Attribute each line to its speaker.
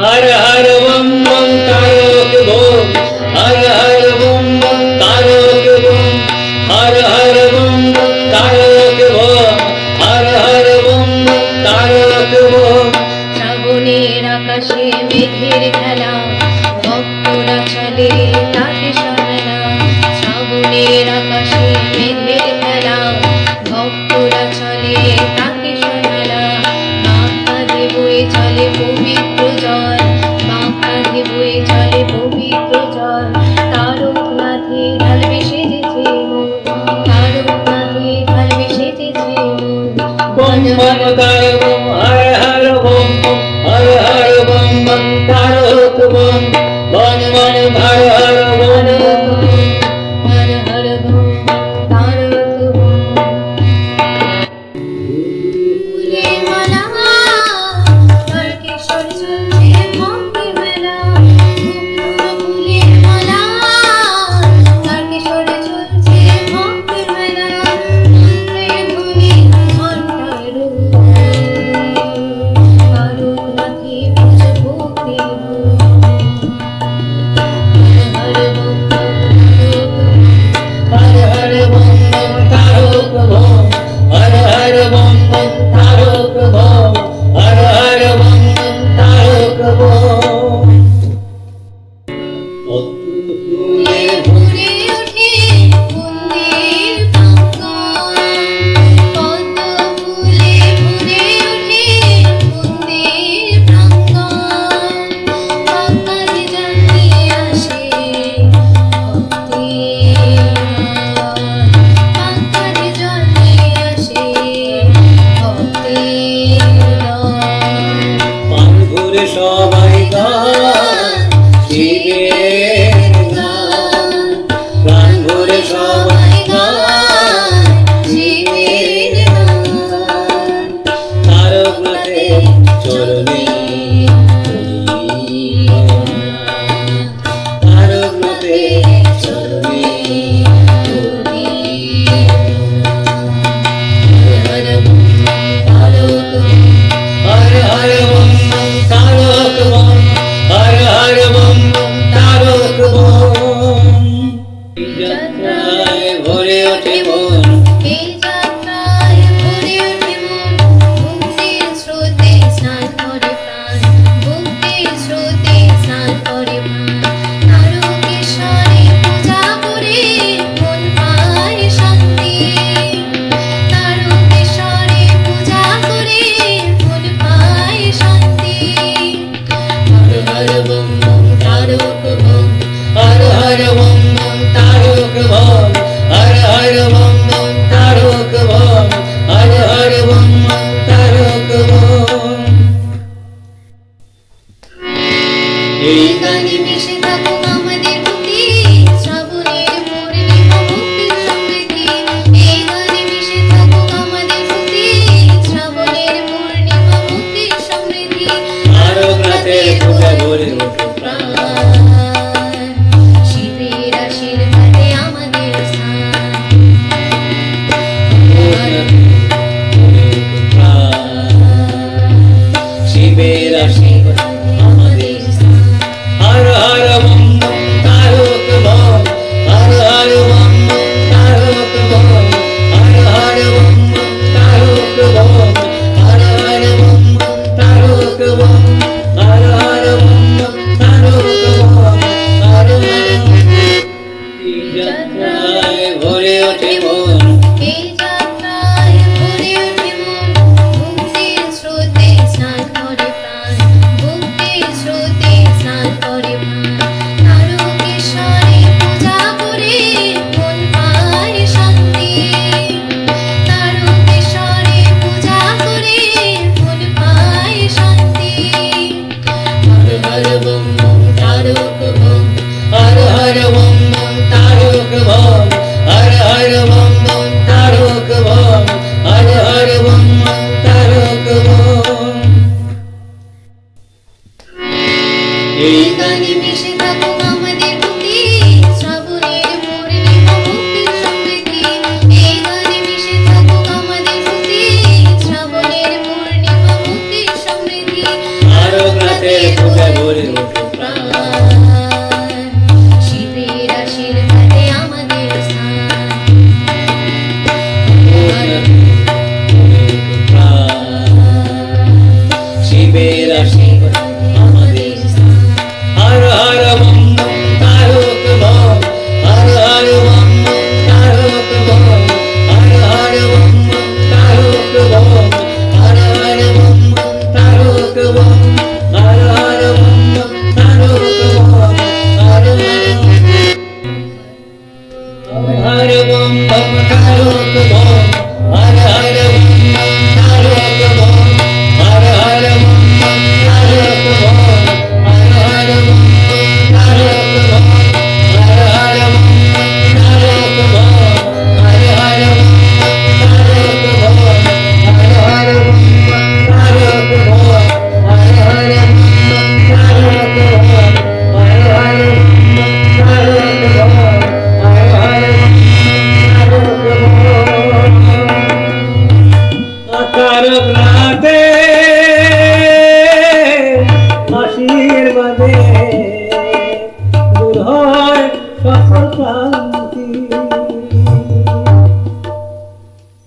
Speaker 1: हर हर बम बम तारो के बोम हर हर बम बम तारो के बोम हर हर बम बम तारो के बोम हर हर बम बम
Speaker 2: तारो के बोम
Speaker 1: শ্রাবণের আকাশে মেঘের খেলা Mother. Oh my God, Shiva. চরণে ভরে ওঠে মন
Speaker 2: মরে প্রাণ। 我们快乐的。